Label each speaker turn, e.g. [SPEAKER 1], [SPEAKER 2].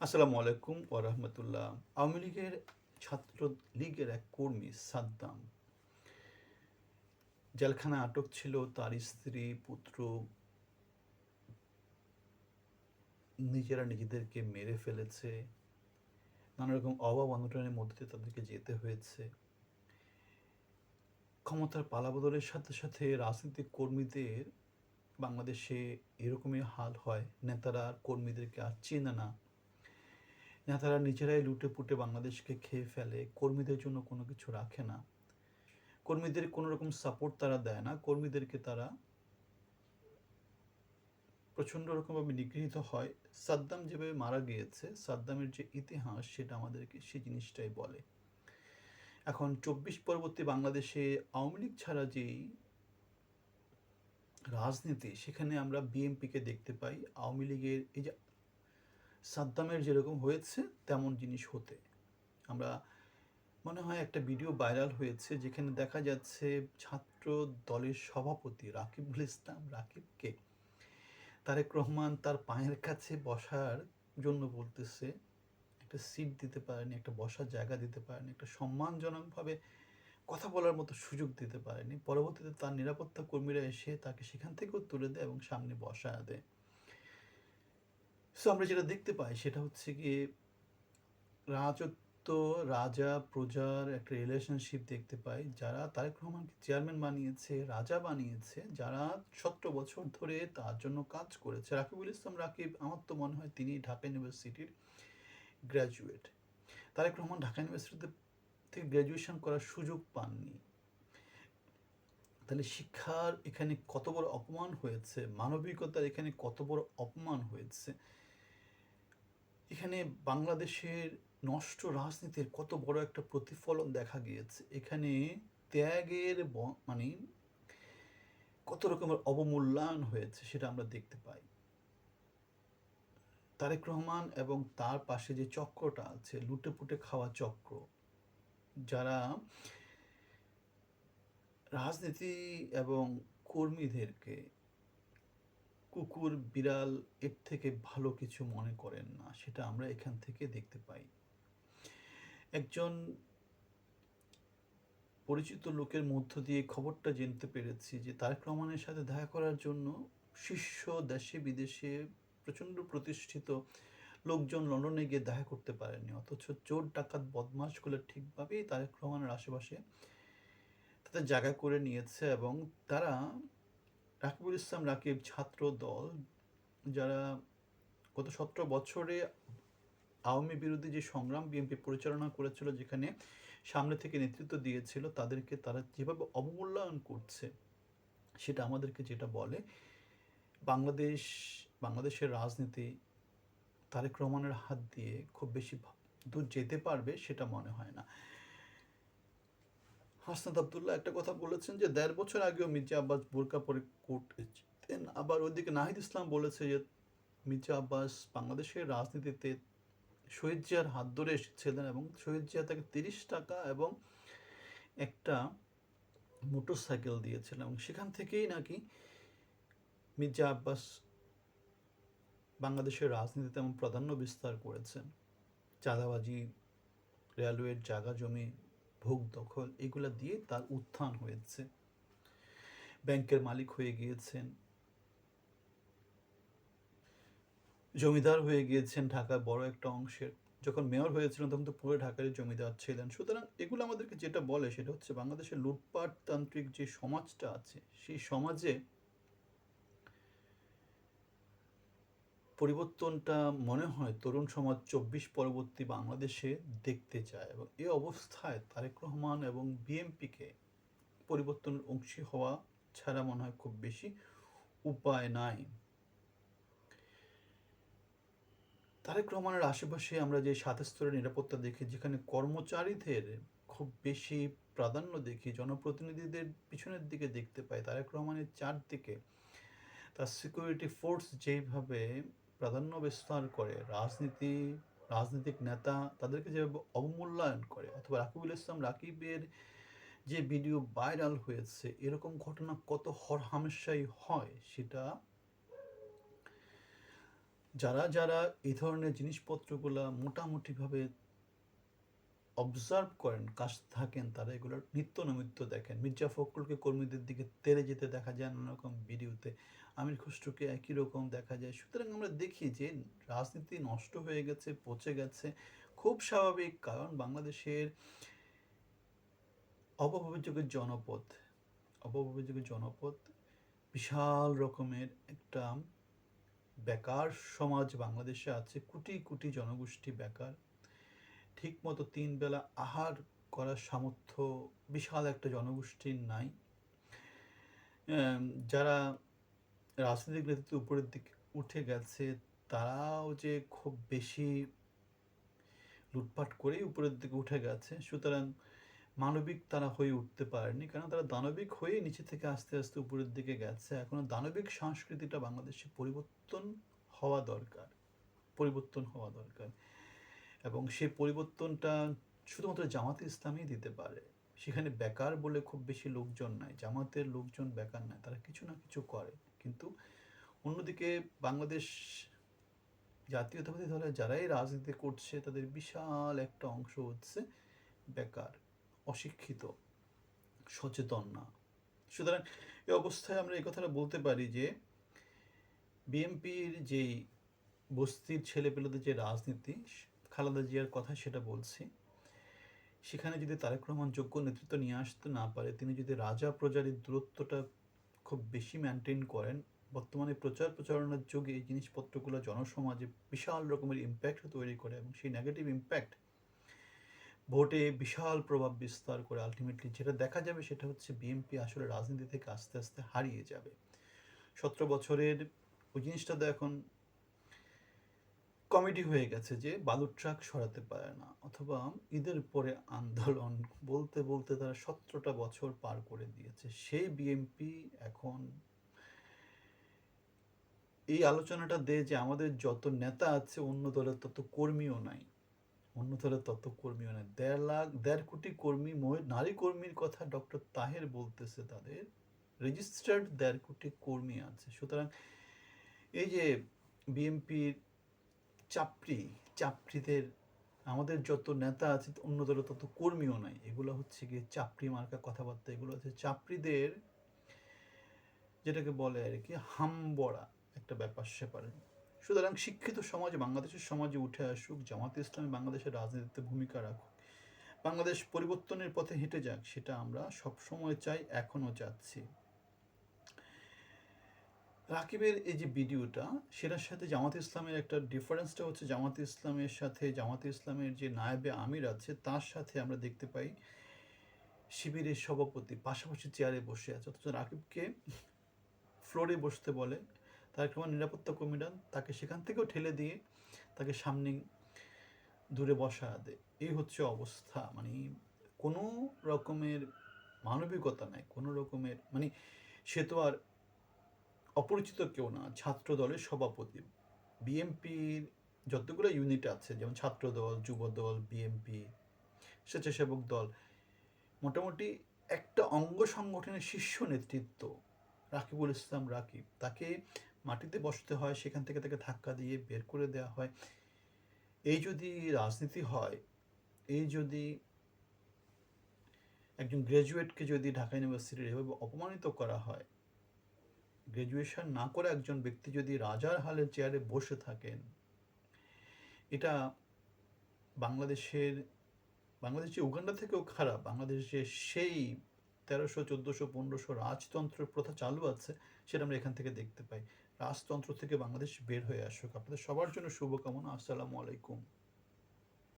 [SPEAKER 1] আসসালামু আলাইকুম ও রহমতুল্লাহ। আওয়ামী লীগের ছাত্র লীগের এক কর্মী, সাদ্দাম। জেলখানা আটক ছিল তার স্ত্রী, পুত্র। নিজেরা নিজেদেরকে মেরে ফেলেছে। নানা রকম অভাব অনটনের মধ্যে তাদেরকে যেতে হয়েছে। ক্ষমতার পালাবদলের সাথে সাথে রাজনৈতিক কর্মীদের বাংলাদেশে এরকমই হাল হয়। নেতারা কর্মীদেরকে আর চেনে না। নেতারা নিজেরাই লুটে পুটে বাংলাদেশকে খেয়ে ফেলে, কর্মীদের জন্য কোনো কিছু রাখে না। কর্মীদের কোনো রকম সাপোর্ট তারা দেয় না। কর্মীদেরকে তারা প্রচণ্ড রকমভাবে নিগৃহীত হয়। সাদ্দাম যেভাবে মারা গিয়েছে, সাদ্দামের যে ইতিহাস সেটা আমাদেরকে সেই জিনিসটাই বলে। এখন চব্বিশ পরবর্তী বাংলাদেশে আওয়ামী লীগ ছাড়া যেই রাজনীতি, সেখানে আমরা বিএনপিকে দেখতে পাই। আওয়ামী লীগের এই যে সাদ্দামের যেরকম হয়েছে, তেমন জিনিস হতে। আমরা, মনে হয় একটা ভিডিও ভাইরাল হয়েছে যেখানে দেখা যাচ্ছে ছাত্র দলের সভাপতি রাকিবুল ইসলাম রাকিবকে তারেক রহমান তার পায়ের কাছে বসার জন্য বলতেছে, একটা সিট দিতে পারেনি, একটা বসার জায়গা দিতে পারেনি, একটা সম্মানজনকভাবে কথা বলার মতো সুযোগ দিতে পারেনি। পরবর্তীতে তার নিরাপত্তা কর্মীরা এসে তাকে সেখান থেকেও তুলে দেয় এবং সামনে বসা দেয়। সো আমরা যেটা দেখতে পাই সেটা হচ্ছে কি রাজত্ব, রাজা, প্রজার একটা রিলেশনশিপ দেখতে পাই। যারা তারেক রহমানকে চেয়ারম্যান বানিয়েছে, রাজা বানিয়েছে, যারা সতেরো বছর ধরে তার জন্য কাজ করেছে। রাকিবুল ইসলাম রাকিব, আমার তো মনে হয় তিনি ঢাকা ইউনিভার্সিটির গ্র্যাজুয়েট তারেক রহমান ঢাকা ইউনিভার্সিটিতে থেকে গ্র্যাজুয়েশন করার সুযোগ পাননি। তাহলে শিক্ষার এখানে কত বড় অপমান হয়েছে? মানবিকতার এখানে কত বড় অপমান হয়েছে? এখানে বাংলাদেশের নষ্ট রাজনীতির কত বড় একটা প্রতিফলন দেখা গিয়েছে। এখানে ত্যাগের মানে কত রকমের অবমূল্যায়ন হয়েছে সেটা আমরা দেখতে পাই। তারেক রহমান এবং তার পাশে যে চক্রটা আছে লুটে পুটে খাওয়া চক্র, যারা রাজনীতি এবং কর্মীদেরকে কুকুর, বিড়াল এর থেকে ভালো কিছু মনে করেন না, সেটা আমরা এখান থেকে দেখতে পাই। একজন পরিচিত লোকের মধ্য দিয়ে খবরটা জানতে পেরেছি যে তারেক রহমানের সাথে দেখা করার জন্য শীর্ষ দেশে, বিদেশে প্রচণ্ড প্রতিষ্ঠিত লোকজন লন্ডনে গিয়ে দেখা করতে পারেনি অথচ চোর, ডাকাত বদমাশগুলো ঠিকভাবেই তারেক রহমানের আশেপাশে তাদের জায়গা করে নিয়েছে এবং তারা রাকিবুল ইসলাম রাকিব ছাত্র দল, যারা গত সতেরো বছরে আওয়ামী বিরোধী যে সংগ্রাম বিএনপি পরিচালনা করেছিল, যেখানে সামনে থেকে নেতৃত্ব দিয়েছিল, তাদেরকে তারা যেভাবে অবমূল্যায়ন করছে, সেটা আমাদেরকে যেটা বলে, বাংলাদেশ, বাংলাদেশের রাজনীতি তারেক রহমানের হাত দিয়ে খুব বেশি দূর যেতে পারবে, সেটা মনে হয় না। হাসনাত আবদুল্লাহ একটা কথা বলেছেন যে, দেড় বছর আগেও মির্জা আব্বাস বোরকা পরে কোর্ট এসেছেন আবার ওইদিকে নাহিদ ইসলাম বলেছে যে, মির্জা আব্বাস বাংলাদেশের রাজনীতিতে শহীদ জিয়ার হাত ধরে এসেছিলেন এবং শহীদ জিয়া তাকে তিরিশ টাকা এবং একটা মোটর সাইকেল দিয়েছিলেন। এবং সেখান থেকেই নাকি মির্জা আব্বাস বাংলাদেশের রাজনীতিতে এমন প্রাধান্য বিস্তার করেছেন। চাঁদাবাজি, রেলওয়ের জায়গা জমি ভোগ দখল, এগুলা দিয়ে তার উত্থান হয়েছে। ব্যাংকের মালিক হয়ে গিয়েছেন। জমিদার হয়ে গিয়েছেন ঢাকার বড় একটা অংশের। যখন মেয়র হয়েছিলেন, তখন তো পুরো ঢাকারই জমিদার ছিলেন। সুতরাং এগুলো আমাদেরকে যেটা বলে, সেটা হচ্ছে বাংলাদেশের লুটপাট তান্ত্রিক যে সমাজটা আছে, সেই সমাজে পরিবর্তনটা মনে হয় তরুণ সমাজ চব্বিশ পরবর্তী বাংলাদেশে দেখতে চায় এবং এ অবস্থায় তারেক রহমান এবং বিএনপিকে পরিবর্তনের অংশী হওয়া ছাড়া মনে হয় খুব বেশি উপায় নাই। তারেক রহমানের আশেপাশে আমরা যে সাত স্তরের নিরাপত্তা দেখি, যেখানে কর্মচারীদের খুব বেশি প্রাধান্য দেখি, জনপ্রতিনিধিদের পিছনের দিকে দেখতে পাই, তারেক রহমানের চারদিকে তার সিকিউরিটি ফোর্স যেভাবে প্রাধান্য বিস্তার করে রাজনীতি রাজনৈতিক নেতা তাদেরকে যে অবমূল্যায়ন করে অথবা রাকিবুল ইসলাম রাকিবের যে ভিডিও ভাইরাল হয়েছে এরকম ঘটনা কত হর হামেশাই হয় সেটা যারা, যারা এই ধরনের জিনিসপত্রগুলা মোটামুটিভাবে অবজার্ভ করেন, কাজ থাকেন তারা এগুলোর নিত্য নৈমিত্য দেখেন। মির্জা ফখরুলকে কর্মীদের দিকে তেড়ে যেতে দেখা যায় নানা রকম ভিডিওতে। আমির খসরুকে একই রকম দেখা যায়। সুতরাং আমরা দেখি যে রাজনীতি নষ্ট হয়ে গেছে, পচে গেছে। খুব স্বাভাবিক কারণ বাংলাদেশের অপপ্রযোগের জনপদ, অপপ্রযোগের জনপদ বিশাল রকমের একটা বেকার সমাজ বাংলাদেশে আছে। কোটি, কোটি জনগোষ্ঠী বেকার। ঠিকমতো তিন বেলা আহার করার সামর্থ্য বিশাল একটা জনগোষ্ঠীর নাই। যারা রাজনৈতিক নেতৃত্বে উপরের দিকে উঠে গেছে, তারাও যে খুব বেশি লুটপাট করেই উপরের দিকে উঠে গেছে। সুতরাং মানবিক তারা হয়ে উঠতে পারেনি। কারণ তারা দানবিক হয়ে নিচে থেকে আস্তে, আস্তে উপরের দিকে গেছে। এখনও দানবিক সংস্কৃতিটা বাংলাদেশে পরিবর্তন হওয়া দরকার। পরিবর্তন হওয়া দরকার। এবং সেই পরিবর্তনটা শুধুমাত্র জামাতে ইসলামই দিতে পারে। সেখানে বেকার বলে খুব বেশি লোকজন নাই। জামাতের লোকজন বেকার নাই। তারা কিছু না কিছু করে। কিন্তু অন্যদিকে বাংলাদেশ জাতীয়তাবাদী দলে যারাই রাজনীতি করছে তাদের বিশাল একটা অংশ হচ্ছে বেকার, অশিক্ষিত, সচেতন না। সুতরাং এই অবস্থায় আমরা এই কথাটা বলতে পারি যে বিএনপির যেই বস্তির ছেলেপেলেদের যে রাজনীতি, খালেদা জিয়ার কথা সেটা বলছি। সেখানে যদি তারেক রহমান যোগ্য নেতৃত্ব নিয়ে আসতে না পারে, তিনি যদি রাজা প্রজার এই দূরত্বটা খুব বেশি মেইনটেইন করেন, বর্তমানে প্রচার প্রচারণার যুগে এই জিনিসপত্রগুলো জনসমাজে বিশাল রকমের ইমপ্যাক্ট তৈরি করে এবং সেই নেগেটিভ ইমপ্যাক্ট ভোটে বিশাল প্রভাব বিস্তার করে আল্টিমেটলি যেটা দেখা যাবে সেটা হচ্ছে বিএনপি আসলে রাজনীতি থেকে আস্তে, আস্তে হারিয়ে যাবে। ১৭ বছরের ওই জিনিসটা তো এখন কমেডি হয়ে গেছে যে বালুর ট্রাক সরাতে পারে না অথবা ঈদের পরে আন্দোলন বলতে, বলতে তারা সতেরোটা বছর পার করে দিয়েছে। সেই বিএনপি এখন এই আলোচনাটা দেয় যে আমাদের যত নেতা আছে অন্য দলের তত কর্মীও নাই। অন্য দলের তত কর্মীও নাই। দেড় লাখ দেড় কোটি কর্মী নারী কর্মীর কথা ডক্টর তাহের বলতেছে তাদের। রেজিস্টার্ড দেড় কোটি কর্মী আছে। সুতরাং এই যে বিএনপির চাপড়ি, চাপড়িদের আমাদের যত নেতা আছে অন্য দলের তত কর্মীও নাই। এগুলো হচ্ছে গিয়ে চাপড়ি মার্কা কথাবার্তা। এগুলো হচ্ছে চাপড়িদের যেটাকে বলে আর কি হামবড়া একটা ব্যাপার-স্যাপার। সুতরাং শিক্ষিত সমাজ বাংলাদেশের সমাজে উঠে আসুক, জামাতে ইসলামী বাংলাদেশের রাজনীতিতে ভূমিকা রাখুক। বাংলাদেশ পরিবর্তনের পথে হেঁটে যাক সেটা আমরা সবসময় চাই, এখনও চাচ্ছি। রাকিবের এই যে ভিডিওটা, সেটার সাথে জামাতে ইসলামের একটা ডিফারেন্সটা হচ্ছে জামাতে ইসলামের সাথে, জামাতে ইসলামের যে নায়েবে আমির আছে, তার সাথে আমরা দেখতে পাই শিবিরের সভাপতি, পাশাপাশি চেয়ারে বসে আছে। অথচ রাকিবকে ফ্লোরে বসতে বলে। তারেক রহমান নিরাপত্তা কর্মীরা তাকে সেখান থেকেও ঠেলে দিয়ে তাকে সামনে দূরে বসা দেয়। এই হচ্ছে অবস্থা। মানে কোনো রকমের মানবিকতা নাই। কোনো রকমের মানে সে তো আর অপরিচিত কেউ না। ছাত্র দলের সভাপতি। বিএনপির যতগুলো ইউনিট আছে যেমন ছাত্রদল, যুবদল, বিএনপি, স্বেচ্ছাসেবক দল মোটামুটি একটা অঙ্গ সংগঠনের শীর্ষ নেতৃত্ব রাকিবুল ইসলাম রাকিব। তাকে মাটিতে বসতে হয়, সেখান থেকে তাকে ধাক্কা দিয়ে বের করে দেওয়া হয়। এই যদি রাজনীতি হয়, এই যদি একজন গ্র্যাজুয়েটকে যদি ঢাকা ইউনিভার্সিটির এভাবে অপমানিত করা হয়, গ্র্যাজুয়েশন না করে একজন ব্যক্তি যদি রাজার হালের চেয়ারে বসে থাকেন, এটা বাংলাদেশের বাংলাদেশ যে উগান্ডা থেকেও খারাপ। বাংলাদেশ যে সেই তেরোশো চোদ্দোশো পনেরোশো রাজতন্ত্রের প্রথা চালু আছে সেটা আমরা এখান থেকে দেখতে পাই। রাজতন্ত্র থেকে বাংলাদেশ বের হয়ে আসুক। আপনাদের সবার জন্য শুভকামনা। আসসালামু আলাইকুম।